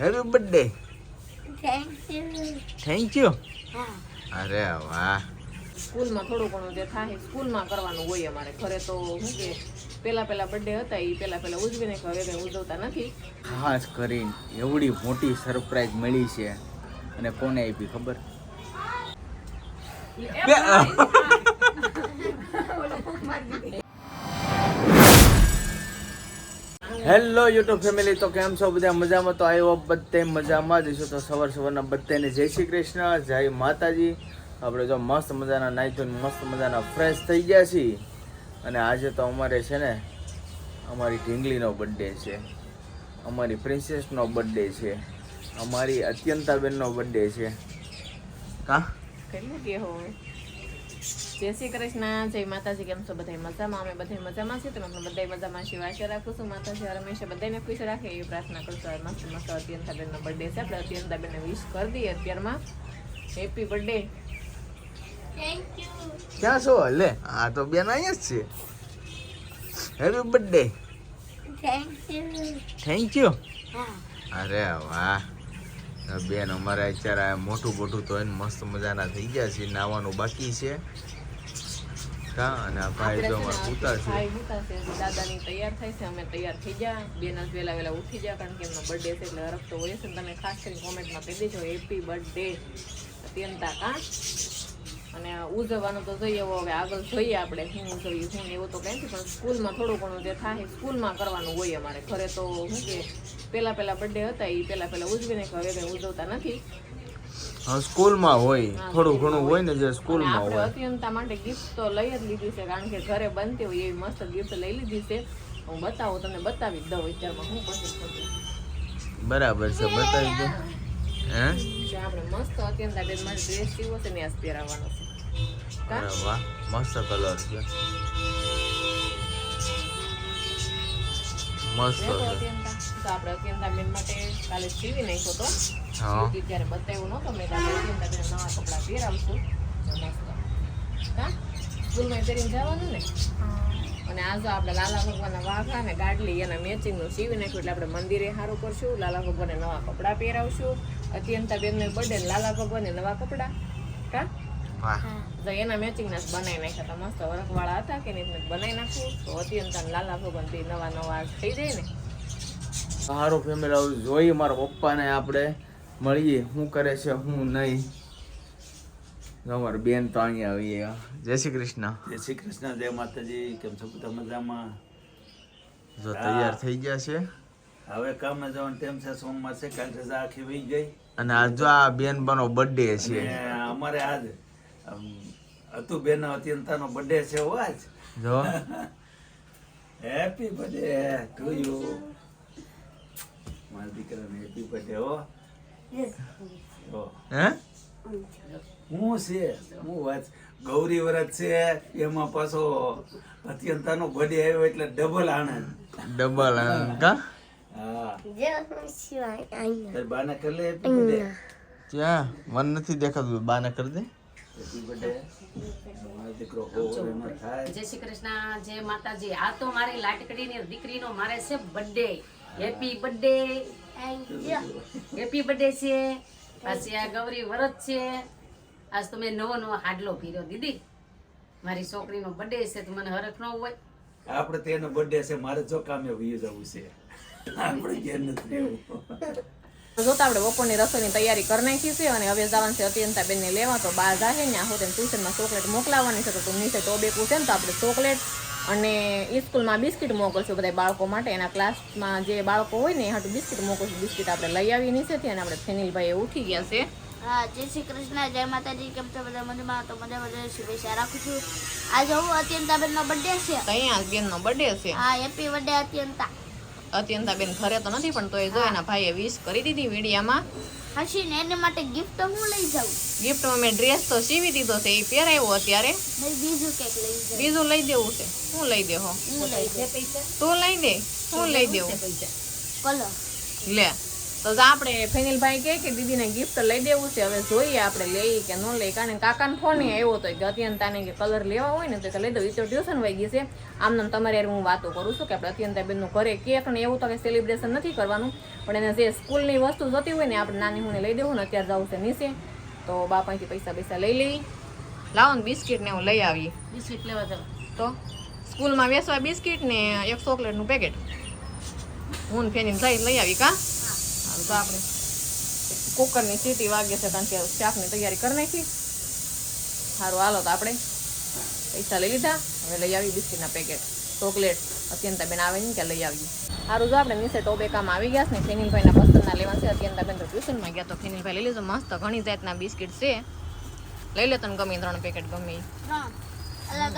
Happy birthday thank you thank you હા. અરે વાહ. સ્કૂલમાં થોડું ઘણું જે થાય સ્કૂલમાં કરવાનું હોય અમારે. ઘરે તો શું કે પહેલા પેલા બર્થડે હતા એ પેલા પેલા ઉજવીને હવે કંઈ ઉજવતા નથી. ખાસ કરીને એવડી મોટી સરપ્રાઈઝ મળી છે. અને કોને આપી ખબર? હેલો યુટ્યુબ ફેમિલી તો કેમ છો? બધા મજામાં? તો આવ્યો બધે મજામાં જ છો તો સવાર સવારના બધાને જય શ્રી કૃષ્ણ, જય માતાજી. આપણે જો મસ્ત મજાના ધોઈને મસ્ત મજાના ફ્રેશ થઈ ગયા છીએ. અને આજે તો અમારે છે ને, અમારી ઢીંગલીનો બર્થડે છે. અમારી પ્રિન્સેસનો બર્થડે છે. અમારી અત્યંતાબેનનો બર્થડે છે. કા? કેટલું કે જય શ્રી કૃષ્ણ જય માતાજી કેમ છો? બધા મજામાં? અમે બધા મજામાં છીએ. તમે બધા મજામાં આશા રાખું છું. માતાજી હંમેશા બધાને ખુશ રાખે એવી પ્રાર્થના કરશો હવે મસ્ત મસ્ત અત્યંતાબેનનો બર્થડે છે. આપણે અત્યંતાબેનને વિશ કરી દઈએ અત્યારમાં. હેપી બર્થડે ક્યાં છો? લે હા તો બેન અહીંયા જ છે. Happy birthday thank you thank you અરે વાહ. આ બેન અમારે અત્યારે મોટું મોટું તો એને મસ્ત મજાના થઈ ગયા છે નાવાનું બાકી છે. કા? અને આ ભાઈ જો અમારે પૂતા છે. દાદાની તૈયાર થાય છે અમે તૈયાર થઈ ગયા. બેન જ વહેલા વહેલા ઉઠી ગયા કારણ કે એમનો બર્થડે છે એટલે હરફ તો હોય છે તમે ખાસ કરીને કોમેન્ટમાં કહી દેજો હેપી બર્થડે અત્યંતા કા? અને ઉજવવાનું તો જોઈએ હવે આગળ જોઈએ આપણે શું ઉજવીએ શું એવું તો કંઈ પણ સ્કૂલમાં થોડું ઘણું જે થાય સ્કૂલમાં કરવાનું હોય અમારે. ઘરે તો શું કે પહેલા પહેલા બર્થડે હતા એ પહેલા પહેલા ઉજવીને હવે કઈ ઉજવતા નથી. સ્કૂલમાં હોય. થોડું ઘણું હોય. ને જે સ્કૂલમાં હોય. અત્યંતા માટે ગિફ્ટ તો લઈ જ લીધી છે કારણ કે ઘરે બનતી હોય એવી મસ્ત ગિફ્ટ લઈ લીધી છે. હું બતાવું તમને બતાવી દઉં અત્યારમાં હું કરું. બરાબર છે બતાવી દો. હે? આપણે મસ્ત અત્યંતા બેન મારે ડ્રેસ સીવો છે ને આ પહેરાવવાનો છે. અરે વાહ મસ્ત કલર છે. મસ્ત આપણે અત્યંતા બેન માટે કાલે સીવી નાખ્યો તો. હા. સીવતી ત્યારે બતાવ્યો નહોતો મેં કાલે આપણે અત્યંતા બેન નવા કપડાં પહેરાવશું. મસ્ત. હા? સ્કૂલમાં પહેરીને જવાનું ને? અને આ જો આપણે લાલા ભગવાનના વાઘા ને ગાડલી એના મેચિંગનું સીવી નાખ્યું એટલે આપણે મંદિરે સારું કરશું. લાલા ભગવાનને નવા કપડાં પહેરાવશું. અત્યંતા બેનને બર્થડે લાલા ભગવાનને નવા કપડાં. કા તો એના મેચિંગના ના બનાવી નાખ્યા હતા. મસ્ત વરખવાળા હતા કે નહીં બનાવી નાખ્યું. તો અત્યંત ને લાલા ભગવાન નવા નવા થઈ જાય ને. સારું ફેમિલી આવું જોઈએ મારા પપ્પાને આપણે મળીએ. શું કરે છે હું નહીં. અમારે બેન તો અહીંયા આવીએ જય શ્રી કૃષ્ણ. જય શ્રી કૃષ્ણ જય માતાજી. કેમ છો બધા મજામાં? જો તૈયાર થઈ ગયા છે. હવે કામે જવાનું ટેમ છે સોમવાર છે કાલ રજા આખી વહી ગઈ. અને આ જો આ બેન બનો બર્થડે છે અમારે આજ અતુ બેન અત્યંતાનો બર્થડે છે હો આજ. જો. હેપી બર્થડે ટુ યુ મારા દીકરાને હેપી બર્થડે હો. હો. હે? હું છે? હું વાત ગૌરી વ્રત છે એમાં પાછો અત્યંતાનો બર્થડે આવ્યો એટલે ડબલ આનંદ ડબલ કા? હા. બાને કરી લે હેપી બર્થડે ક્યાં? મન નથી દેખાતું. બાને કરી દે. જય શ્રી કૃષ્ણ જય માતાજી. આ તો મારી લાટકડીની દીકરીનો મારે છે birthday happy birthday happy birthday છે. પાછી આ ગૌરી વરત છે. આજ તો મેં નવો નવો હાડલો પીર્યો દીદી. મારી છોકરીનો બર્થડે છે તો મને હરખ ન હોય. આપણે તેનો બર્થડે છે મારે જો કામે વયું જવું છે. આપણે ઘેર નથી રહેવું. જોતા આપણે બપોરની રસોઈની તૈયારી કરી નાખી છે અને હવે જવાનું છે અત્યંતા બેનને લેવા તો બહાર જાહે ને આ હોતે ટ્યુશનમાં ચોકલેટ મોકલાવવાની છે તો તું નીચે બે પૂછે ને તો આપણે ચોકલેટ અને એ સ્કૂલમાં બિસ્કિટ મોકલશું બધા બાળકો માટે. એના ક્લાસમાં જે બાળકો હોય ને એ હાટું બિસ્કિટ મોકલશું. બિસ્કિટ આપણે લઈ આવીએ નીચેથી અને આપણે ફેનિલભાઈ ઉઠી ગયા છે. હા જય શ્રી કૃષ્ણ જય માતાજી. કેમ છો બધા મજામાં? તો મજા મજા શુભેચ્છા રાખું છું. આજે હું અત્યંતાબેનનો બર્થડે છે. અહીંયા બેનનો બર્થડે છે? હા હેપી બર્થડે અત્યંતા. અત્યંતા બેન ઘરે તો નથી પણ તો એ જો એના ભાઈએ વિશ કરી દીધી વિડીયામાં. હસીને એને માટે ગિફ્ટ હું લઈ જાઉં. ગિફ્ટમાં મેં ડ્રેસ તો સીવી દીધો છે એ પહેરાવ્યો અત્યારે. બીજું કંઈક લઈ જાઉં. બીજું લઈ દેવું છે. શું લઈ દેહો હું. લઈ જાઉં તું લઈ દે શું લઈ દેવું. કલર. લે. તો આપણે ફેનિલભાઈ કહે કે દીદીને ગિફ્ટ લઈ દેવું છે. હવે જોઈએ આપણે લઈએ કે ન લઈએ. કારણ કાકાને ફોન આવ્યો હતો કે અત્યંતાને કે કલર લેવા હોય ને તો કે લઈ દઉં. એ તો ટ્યુશન વહી ગઈ છે. આમ નામ તમારે હું વાતો કરું છું કે આપણે અત્યંતાબેનનું ઘરે કેક ને એવું તો કે સેલિબ્રેશન નથી કરવાનું. પણ એને જે સ્કૂલની વસ્તુ જોતી હોય ને આપણે નાની હું લઈ દેવું ને અત્યારે જવું છે નીચે. તો બાપાથી પૈસા પૈસા લઈ લઈ. લાવો ને બિસ્કિટ ને હું લઈ આવી બિસ્કિટ લેવા જાઉં તો સ્કૂલમાં વેસવા બિસ્કિટ ને એક ચોકલેટનું પેકેટ હું ફેની જઈ લઈ આવી કા? હારું તો આપણે કુકરની સીટી વાગે છે કારણ કે શાકની તૈયારી કરી નાખી. સારું હાલો તો આપણે પૈસા લઈ લીધા. હવે લઈ આવી બિસ્કીટના પેકેટ. ચોકલેટ અત્યંતા બેન આવે ને કે લઈ આવીએ. સારું જો આપણે નીચે ટોબેકામાં આવી ગયા છે ને ફેનિલભાઈના પસંદના લેવા છે. અત્યંતા બેન તો ટ્યુશનમાં ગયા તો ફેનિલભાઈ લઈ લીધો મસ્ત ઘણી જાતના બિસ્કિટ છે. લઈ લે તને ગમે ત્રણ પેકેટ ગમે. અલગ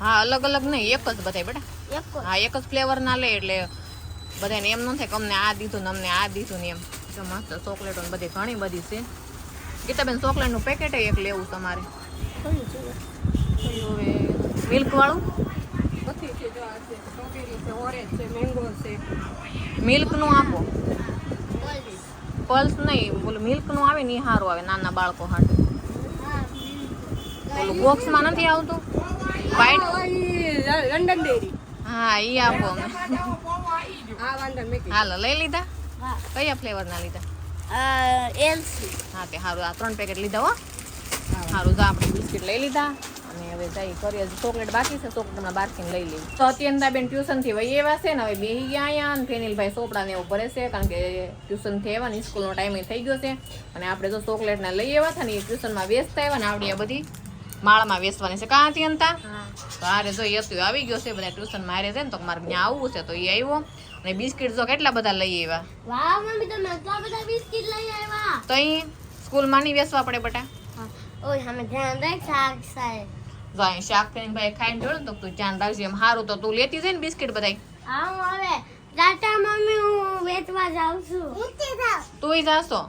હા અલગ અલગ નહીં એક જ બધાય બેટા. એક હા એક જ ફ્લેવર ના લે એટલે બધાને એમ ન થાય કે અમને આ દીધું ને અમને આ દીધું ને એમ. તો મસ્ત ચોકલેટો ને બધી ઘણી બધી છે. ગીતાબેન ચોકલેટનું પેકેટ એક લેવું તમારે. કયું છે મિલ્ક વાળું? બધી છે જો આ છે સ્ટ્રોબેરી છે ઓરેન્જ છે મેંગો છે. મિલ્કનું આપો. પલ્સ. નહીં બોલું મિલ્કનું આવે ને એ સારું આવે નાના બાળકો હાટું. હા બોલું બોક્સમાં નથી આવતું? White London dairy. હા એ આપો અમને. આ વાંધો મેં કીધું હાલો લઈ લીધા? હા. કયા ફ્લેવરના લીધા? એલસી. હા તે સારું આ ત્રણ પેકેટ લીધા હો. સારું તો આપણે બિસ્કિટ લઈ લીધા. અને હવે જઈ કરીએ ચોકલેટ બાકી છે ચોકલેટમાં બારકીને લઈ લઈએ. તો અત્યંતા બેન ટ્યુશનથી વહી એવા છે ને હવે બેહી ગયા અહીંયા અને ફેનિલભાઈ ચોપડાને એવું ભરે છે કારણ કે ટ્યુશનથી એવા ને સ્કૂલનો ટાઈમ થઈ ગયો છે. અને આપણે તો ચોકલેટને લઈ આવ્યા છે ને એ ટ્યુશનમાં વેસ્ટ આવ્યા ને આવડી બધી. માળામાં વેસવાની છે. કાં અત્યંતા તો આરે જો એ હતું આવી ગયો છે બધા ટ્યુશન મારે છે ને તો મારે ત્યાં આવવું છે તો એ આવ્યો. અને બિસ્કિટ જો કેટલા બધા લઈ આવ્યા? વાહ મમ્મી તમે એટલા બધા બિસ્કિટ લઈ આવ્યા? તો અહીં સ્કૂલમાં નહીં વેસવા પડે બટા? ઓય અમે ધ્યાન રાખ શાક સાહેબ. જો અહીં શાક કરીને ભાઈ ખાઈને જોડે તો તું ધ્યાન રાખજે એમ સારું તો તું લેતી જાય ને બિસ્કિટ બધાય. હા હું હવે. ટાટા મમ્મી હું વેચવા જાઉં છું. તુંય જાશો?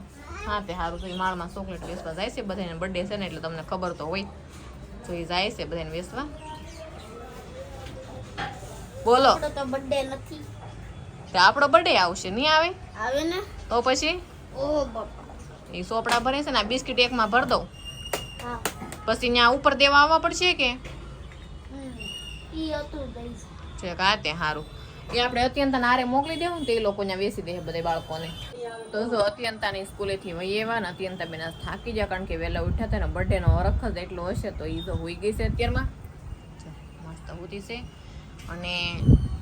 હા તે સારું તો માળમાં ચોકલેટ વેચવા જાય છે બધાને બર્થડે છે ને એટલે તમને ખબર તો હોય. તો એ જાય છે બધાને વેચવા? બોલો. તો બર્થડે નથી. તો આપણો બર્થડે આવશે નહીં આવે? આવે ને? તો પછી? ઓ બાપા. એ સોપડા ભરે છે ને આ બિસ્કિટ એકમાં ભર દઉં. હા. પછી ત્યાં ઉપર દેવા આવવા પડશે કે. ઈ હતું દઈ છે. કે હા તે સારું એ આપણે અત્યંતા નારે મોકલી દેવું ને એ લોકો ત્યાં બેસી દે બધા બાળકોને. તો જો અત્યંતાની સ્કૂલેથી વહી એવા ને અત્યંતા બેન થાકી જાય કારણ કે વહેલા ઉઠ્યા હતા ને બર્થડેનો વરખ જ એટલો હશે તો એ તો હોઈ ગઈ છે અત્યારમાં. મસ્ત હોતી છે. અને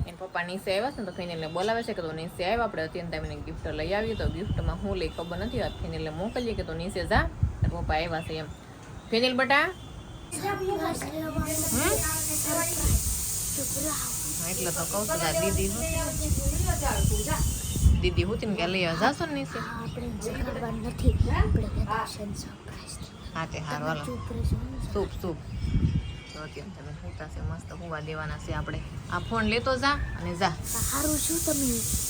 એના પપ્પા નીચે આવ્યા છે ને તો ફેનિલને બોલાવે છે કે તો નીચે આવ્યા આપણે અત્યંતા બેને ગિફ્ટ લઈ આવીએ. તો ગિફ્ટમાં હું લઈ ખબર નથી ફેનિલને મોકલીએ કે તો નીચે જા. તારા પપ્પા આવ્યા છે એમ. ફેનિલ બટા? એટલે તો કહું છું દીદી હું- દીદી હું કે લઈ આવવા જાશો ને નીચે? નથી હા તે હાર વાલો સૂપ સૂપ. તો અત્યારે તમે હોતા છે મસ્ત હોવા દેવાના છે આપણે. આ ફોન લેતો જા અને જા. સારું શું તમે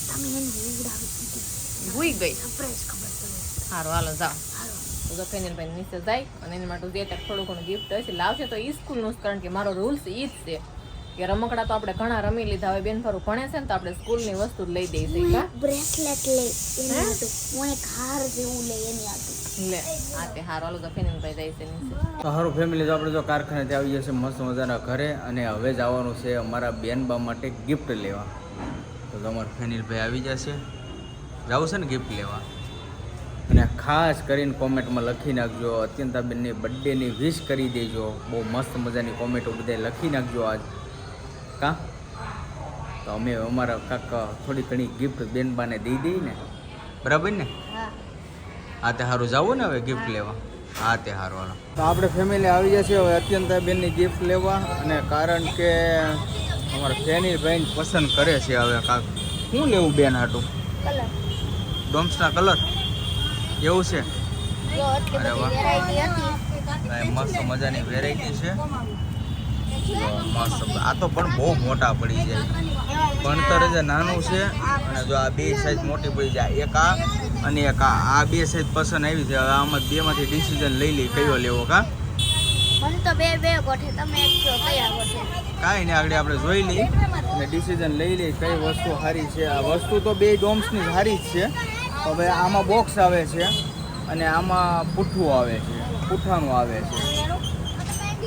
તમે એને ઉડાવી દીધી. ભૂઈ ગઈ. સરપ્રાઈઝ ખબર પડે. સારું હાલો જાઓ. તો ફેનિલભાઈ નીચે જાય અને એની માટે જે થોડું ઘણું ગિફ્ટ હશે લાવશે તો એ સ્કૂલનું કારણ કે મારો રૂલ્સ ઈ જ છે. કે રમકડા તો આપણે ઘણા રમી લીધા હવે બેન ફરું ભણે છે ને તો આપણે સ્કૂલની વસ્તુ જ લઈ દઈએ છીએ કા બ્રેસલેટ લે એની હું? એક હાર જેવું લે એની આટું લે તે હારું. હાલો તો ફેનિલભાઈ જાય છે તો હારું ફેમિલી તો આપણે જો કારખાનેથી આવી જશે મસ્ત મજાના ઘરે અને હવે જવાનું છે અમારા બેનબા માટે ગિફ્ટ લેવા. તો તમારા ફેનિલભાઈ આવી જશે જવું છે ને ગિફ્ટ લેવા. અને ખાસ કરીને કોમેન્ટમાં લખી નાખજો અત્યંતાબેનની બર્થડેની વિશ કરી દેજો. બહુ મસ્ત મજાની કોમેન્ટો બધાય લખી નાખજો આજ. કા તો અમે અમારા કાક થોડી ઘણી ગિફ્ટ બેનબાને દઈ દઈએ ને બરાબર ને? હા. તે સારું જવું ને હવે ગિફ્ટ લેવા? હા તે સારું હાલો. તો આપણે ફેમિલી આવી જશે હવે અત્યંત બેનની ગિફ્ટ લેવા અને કારણ કે અમારા ફેની બેન પસંદ કરે છે હવે કાક. શું લેવું બેન હાટું ડોમ્સના કલર? એવું છે? અરે વાહ. મસ્ત મજાની વેરાયટી છે. આ તો પણ બહુ મોટા પડી જાય ભણતર જે નાનું છે અને જો આ બે સાઈઝ મોટી પડી જાય એક આ અને એક આ. આ બે સાઈઝ પસંદ આવી છે. હવે આમાં બેમાંથી ડિસિઝન લઈ લઈ કયો લેવો કા? કાંઈ નહીં આગળ આપણે જોઈ લઈ અને ડિસિઝન લઈ લઈ કઈ વસ્તુ સારી છે. આ વસ્તુ તો બે ડોમ્સની સારી જ છે. હવે આમાં બોક્સ આવે છે અને આમાં પૂઠું આવે છે. પૂઠાનું આવે છે.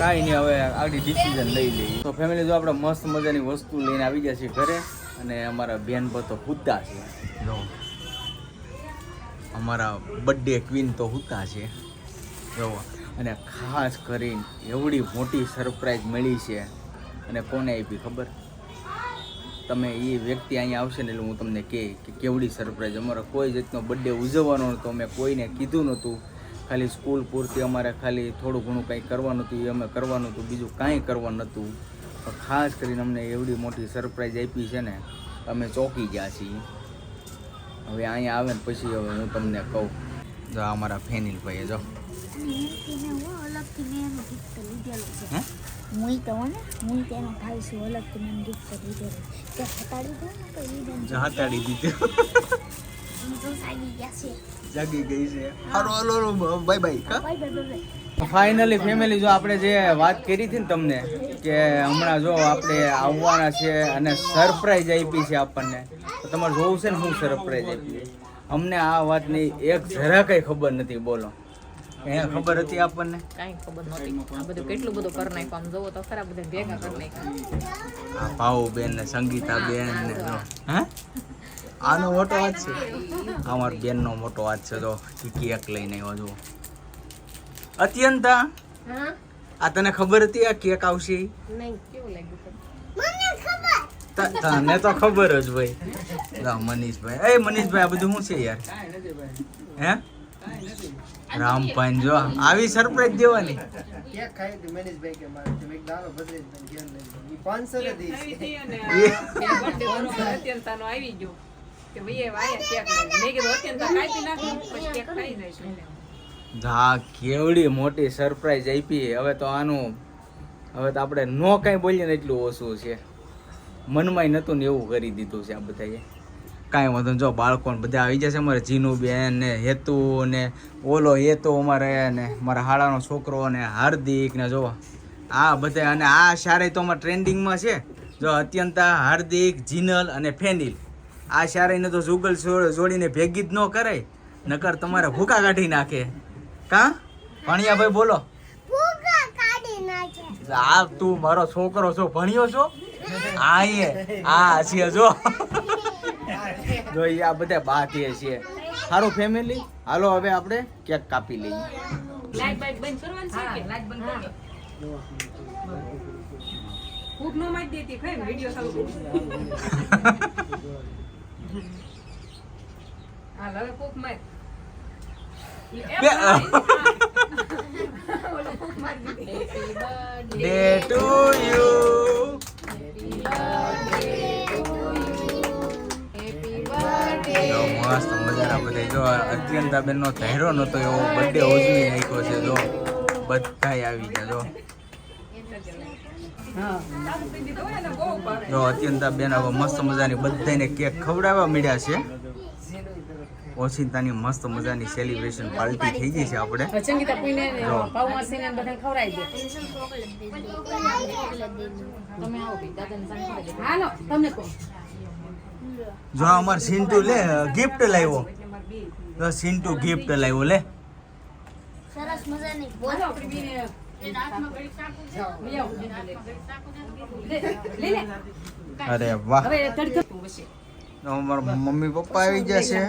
કાંઈ નહીં, હવે આગળ ડિસિઝન લઈ લઈએ. તો ફેમિલી જો આપણે મસ્ત મજાની વસ્તુ લઈને આવી ગયા છીએ ઘરે, અને અમારા બેન પર તો હુદ્દા છે. જો, અમારા બર્થડે ક્વીન તો હુદ્દા છે. જો, અને ખાસ કરીને એવડી મોટી સરપ્રાઈઝ મળી છે. અને કોને આપી ખબર? તમે એ વ્યક્તિ અહીંયા આવશે ને એટલે હું તમને કહે કે કેવડી સરપ્રાઈઝ અમારો કોઈ જાતનો બર્થડે ઉજવવાનો નહોતો અમે કોઈને કીધું નહોતું. ખાલી સ્કૂલ પૂરતી અમારે ખાલી થોડું ઘણું કંઈ કરવાનું હતું એ અમે કરવાનું હતું બીજું કાંઈ કરવાનું નહોતું. પણ ખાસ કરીને અમને એવડી મોટી સરપ્રાઈઝ આપી છે ને અમે ચોંકી ગયા છીએ. હવે અહીંયા આવે ને પછી હવે હું તમને કહું. જો અમારા ફેનિલભાઈએ જો. હટાડી દીધું. હું તો સાગી ગયા છે જાગી ગઈ છે. હારો હાલો બાય બાય કા bye bye bye finally family જો આપણે જે વાત કરી હતી ને તમને કે હમણાં જો આપણે આવવાના છે અને સરપ્રાઈઝ આપી છે આપણને તો તમારે જોવું છે ને શું સરપ્રાઈઝ આપી અમને આ વાતની એક જરા કંઈ ખબર નથી બોલો. એ ખબર હતી આપણને? કાંઈ ખબર નહોતી. આ બધું કેટલું બધું કરી નાખ્યું? આમ જોવો તો ખરા બધા ભેગા કરી નાખ્યા. આ ભાઉ બેન ને સંગીતા બેન ને હે? આનો મોટો વાત છે. અમાર બેનનો મોટો વાત છે તો કેક લઈને આવ્યો જો અત્યંતા આ તને ખબર હતી આ કેક આવશે? ઈ? નહીં કેવું લાગ્યું ત- તને તો ખબર જ ભાઈ મનીષભાઈ. એ મનીષભાઈ આ બધું શું છે યાર? હે? રામપાન જો આવી સરપ્રાઈઝ દેવાની. કેક ખાઈ હતી મનીષભાઈ કે મારે તો મેં કીધું હાલો ભદ્રેશભાઈ ઘેર લઈ જાઓ. ઈ 500 જ દઈશ. આવી હતી અને આ birthday બરોબર અત્યંતાનો આવી ગયો કે ભાઈ એ વાયા કેક મેં કીધું અત્યંતા કાપી નાખું, પછી કેક ખાઈ જઈશું હા, કેવડી મોટી સરપ્રાઈઝ આપી હવે તો આનું, હવે તો આપણે નો કાંઈ બોલીએ ને એટલું ઓછું છે મનમાંય નહોતું ને એવું કરી દીધું છે આ બધાએ કાંઈ વાંધો. જો બાળકો બધા આવી જશે અમારે જીનુબેન ને હેતુ ને ઓલો હેતુ અમારે ને મારા હાડાનો છોકરો ને હાર્દિક ને જો આ બધા અને આ શારે તો અમારે ટ્રેન્ડિંગમાં છે જો, અત્યંત હાર્દિક, જીનલ અને ફેનિલ આ શારેને તો જુગલ જોડીને ભેગી જ ન કરાય નકર તમારે ભૂકા કાઢી નાખે. કા? ભણિયા ભાઈ બોલો આ તું મારો છોકરો છો ભણ્યો છો? હા એ આ છે જો. જો ઈ આ બધા બાતીએ છીએ સારું ફેમિલી હાલો હવે આપણે કેક કાપી લઈએ. લાઈટ બાઈટ બંધ કરવાની છે કે? લાઈટ બંધ કરી ફૂગ નો મારી દેતી ખરી વિડિયો ચાલુ હાલ હવે માર. ડે ટુ યુ મસ્ત મજાના બધા જો અત્યંતા બેન નો ચહેરો નતો એવો બર્થડે ઉજવી નાખ્યો છે જો. બધાય આવી ગયા જો. જો અત્યંતા બેન હવે મસ્ત મજાની બધાને કેક ખવડાવવા મળ્યા છે. ઓચિંતાની મસ્ત મજાની સેલિબ્રેશન પાર્ટી થઈ ગઈ છે આપણે. જો. અમાર સિન્ટુ લે ગિફ્ટ લાવ્યો. સિન્ટુ ગિફ્ટ લાવ્યો લે. સરસ મજાની અરે વાહ. અમારા મમ્મી પપ્પા આવી ગયા છે.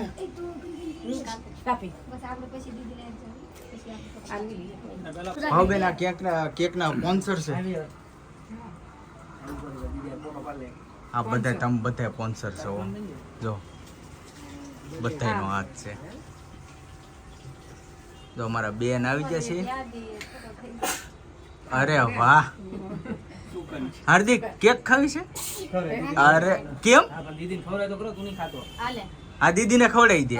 હા બેન, આ કેક સ્પોન્સર છે. આ બધા તમે બધા સ્પોન્સર છો. જો બધાનો હાથ છે. જો અમારા બેન આવી ગયા છે. અરે વાહ. હાર્દિક, કેક ખાવી છે? અરે, કેમ? આ દીદીને ખવડાવી દે.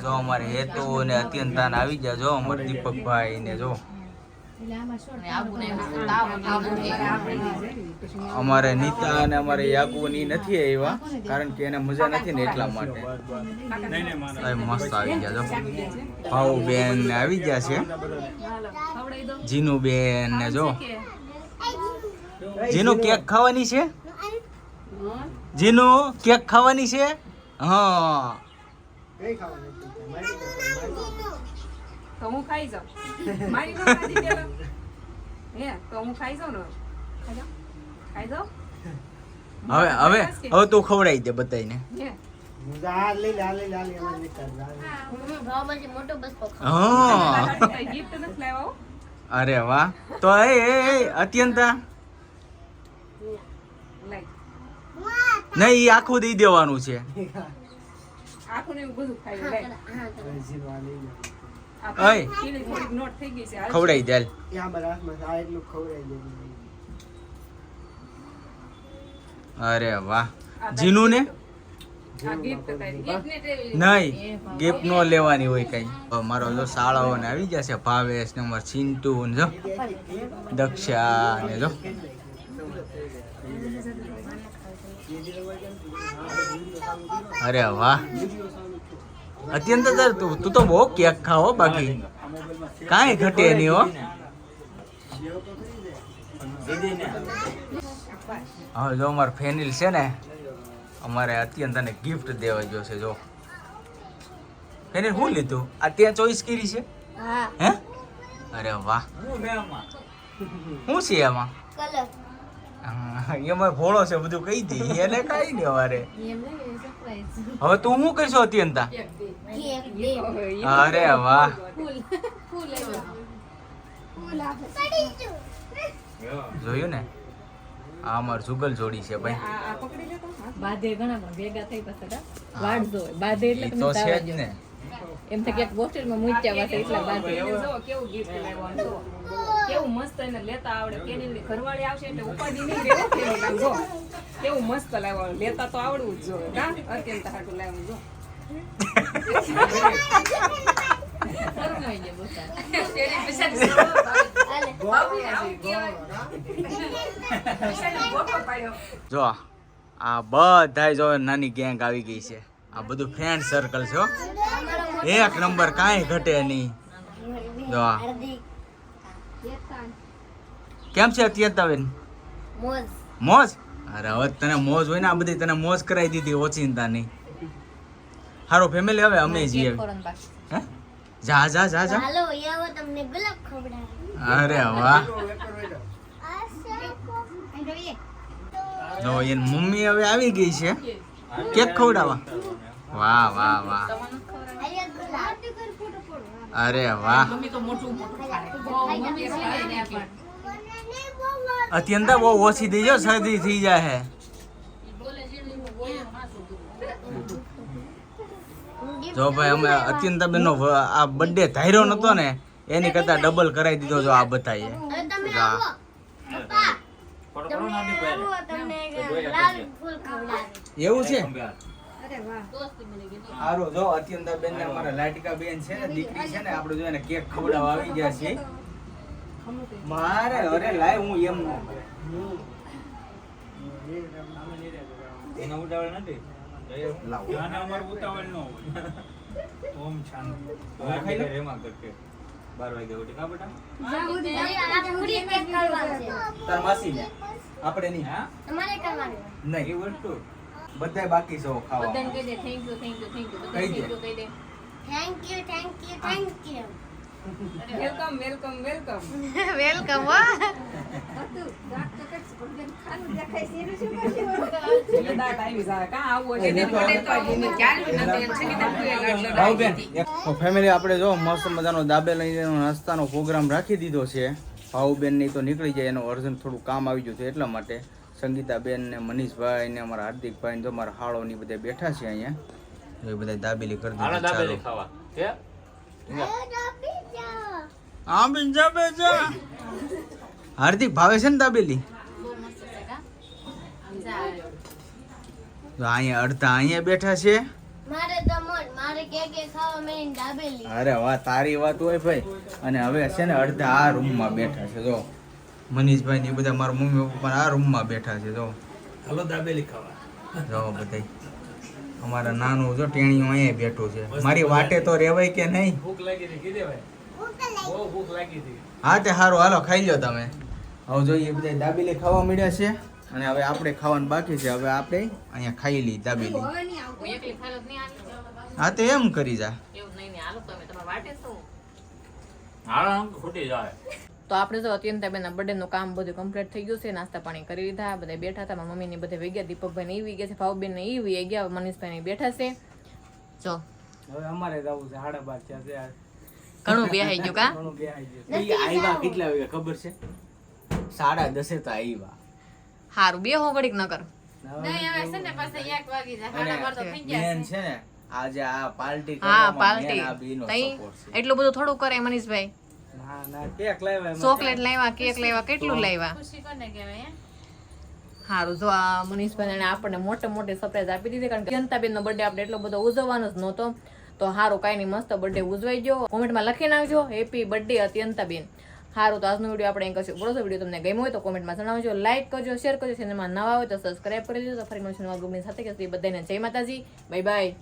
જો અમારે હેતુ ને અત્યંતાન આવી ગયા. જો અમારે દીપકભાઈ ને જો. અમારે નીતા અને અમારે યાકુબની નથી આવ્યા કારણ કે એને મજા નથી ને એટલા માટે. મસ્ત આવી ગયા જો ભાવ બેન ને આવી ગયા છે. જીનુ બેન ને જો. જીનુ કેક ખાવાની છે? જીનુ કેક ખાવાની છે? હા. હું ખાઈ જાઉં. મારી નો ખાધી પેલા. હે તો હું ખાઈ જાઉં ને ખાઈ જાઉં? ખાઈ જાઉં? હવે હવે હવે તું ખવડાવી દે બધાને. અરે વાહ. તો એ એ એ, નહીં ઈ આખું દઈ દેવાનું છે. આખું બધું ખાઈ ખવડાઈ દેવું. અરે વાહ. જીનું ને? નહીં. ગિફ્ટ નો લેવાની હોય કઈ. મારો જો શાળાઓ ને આવી જશે ભાવેશ ને અમાર ચિંતુ ને જો. દક્ષા ને જો. અરે વાહ. અત્યંત તું તું તો બહુ કેક ખાઓ બાકી. કાંઈ ઘટે નહીં હો. હવે જો અમારે ફેનિલ છે ને અમારે અત્યંત અને ગિફ્ટ દેવા જોશે જો. ફેનિલ શું લીધું? આ ત્યાં ચોઈસ કરી છે? હે. અરે વાહ. શું છે એમાં એમાં ભોળો છે બધું કહી દી એને કઈ નહીં અમારે. હવે તું શું કહીશો અત્યંતા? અરે વાહ. જોયું ને? આ અમાર જુગલ જોડી છે ભાઈ. આ આ પકડી લેતો હા. બાધે ઘણા પણ ભેગા થઈ પછી કા? વાળજો બાધે એટલે તો છે જ ને. એમ થાય કે હોસ્ટેલમાં મૂક્યા વાસે એટલા બાધે. એને જો કેવું ગિફ્ટ લાવ્યો જો. કેવું મસ્ત એને લેતા આવડે. કેની ઘરવાળી આવશે એટલે ઉપાડી નહીં જો. કેવું મસ્ત લાવ્યો લેતા તો આવડવું જ જોઈએ. કા અત્યંત હાટું લાવ્યું જો. જો આ બધા જો નાની ગેંગ આવી ગઈ છે. આ બધું ફ્રેન્ડ સર્કલ છે એક નંબર કાંઈ ઘટે નહીં. જો કેમ છે અત્યારે બેન મોજ. મોજ? અરે હવે તને મોજ હોય ને આ બધી તને મોજ કરાવી દીધી ઓચિંતા નહીં હારો ફેમિલી હવે અમે જઈએ હે? જા જા જા જા. હાલો યાવો તમને ગુલાબ ખવડાવ. અરે વાહ. જો એન મમ્મી હવે આવી ગઈ છે. કેક ખવડાવવા. વાહ વાહ વાહ. અરે વાહ. અત્યંત બહુ ઓછી થઈ જાય શરદી થઈ જાય હે જો ભાઈ અમે અત્યંત બેનો આ બર્થડે ધાર્યો નતો ને એની કરતા ડબલ કરાવી દીધો જો આ બધાએ. હવે તમે જા. આવો. પપ્પા તમે આવો તમને લાલ ફૂલ ખવડાવે. એવું છે? સારું જો અત્યંત બેન ને અમારા લાટિકા બેન છે ને દીકરી છે ને આપણે જો એને કેક ખવડાવવા આવી ગયા છે મારે અરે લાય હું એમ ન લાવો. આ પૂરી પેક કરવાનું છે. તાર માસી ને આપણે નહીં. તમારે કરવાનું નહીં. બધાય બાકી છો ખાવા. બધાને કહી દે thank you thank you thank you કહી દે. કહી દે. Thank you thank you thank you welcome welcome welcome welcome એટલે દાંત આવી જાય કાં આવું હશે ને મને તો ચાલ્યું નથી એમ છે કે તમે લાડલો ભાવબેન રાખી હતી. તો ફેમિલી આપણે જો મસ્ત મજાનો દાબે લઈને નાસ્તાનો પ્રોગ્રામ રાખી દીધો છે. ભાવબેનની તો નીકળી જાય એનું અર્જન્ટ થોડું કામ આવી ગયું છે એટલા માટે. સંગીતાબેન ને મનીષભાઈ ને અમારા હાર્દિકભાઈ ને જો અમારા હાળો ની બધા બેઠા છે અહીંયા. એ બધા દાબેલી કરી દીધી ચાલો. હા? બેન જા બે જા હાર્દિક ભાવે છે ને દાબેલી? તો અહીંયા અડધા અહીંયા બેઠા છે. મારે તો મોજ મારે કે કે ખાવા મેં દાબેલી. અરે વાહ તારી વાત હોય ભાઈ. અને હવે છે ને અડધા આ રૂમમાં બેઠા છે જો. મનીષભાઈ ને એ બધા મારા મમ્મી પપ્પા આ રૂમમાં બેઠા છે જો. હાલો દાબેલી ખાવા. જો બધા અમારા નાનું જો ટેણીઓ અહીંયા બેઠું છે. મારી વાટે તો રેવાય કે નહીં? ભૂખ લાગી કીધે ભાઈ? હા તે સારું હાલો ખાઈ લો તમે. હવે જોઈએ બધા દાબેલી ખાવા મળ્યા છે અને હવે આપણે ખાવાનું બાકી છે. હવે આપણે અહીંયા ખાઈ લઈ દાબેલી. હું તો હા તે એમ કરી જા. એવું નહીં નહીં હાલો તમે તમારે વાટે શું હા ખોટી જાય તો આપણે જો અત્યંતા બેનના બર્થડે કામ બધું કમ્પ્લીટ થઈ ગયું છે. નાસ્તા પાણી કરી લીધા બધા બેઠા હતા. મારા મમ્મી ને બધે વહી ગયા દીપકભાઈ ને ઈ ગયા છે ભાવબેન એ ગયા મનીષભાઈ ને બેઠા છે. જો. હવે અમારે જવું છે. સાડા બાર થયા ઘણું બેહાઈ ગયું કા? ઘણું બે ગયું. એ આવ્યા કેટલા વાગે ખબર છે? સાડા દસે તો આવ્યા હારું બે હો ઘડીક ન કર અને મેન છે. ને આજે આ પાર્ટી હા કરવામાં પાર્ટી main આ બેનો તઈ support એટલું બધું થોડું કરે મનીષભાઈ. ના ના કેક લાવ્યા એમાં. ચોકલેટ લાવ્યા કેક લાવ્યા કેટલું લાવ્યા? સારું જો આ મનીષભાઈ આપણને મોટે મોટી સરપ્રાઈઝ આપી દીધી કારણ કે જનતાબેન નો બર્થડે આપણે એટલો બધો ઉજવવાનો જ નહોતો. તો હારું, કાંઈ નહીં, મસ્ત બર્થડે ઉજવાઈ ગયો. કોમેન્ટમાં લખી નાખજો. હેપી બર્થડે અત્યંતાબેન. સારું તો આજનો વીડિયો આપણે અહીં કરશું. બોલો વીડિયો તમને ગમ્યો હોય તો કોમેન્ટમાં જણાવજો. લાઇક કરજો શેર કરજો. ચેનલમાં નવા હોય તો સબસ્ક્રાઈબ કરી દેજો. તો ફરી મળશું નવા સાથે. કે બધાને જય માતાજી. Bye bye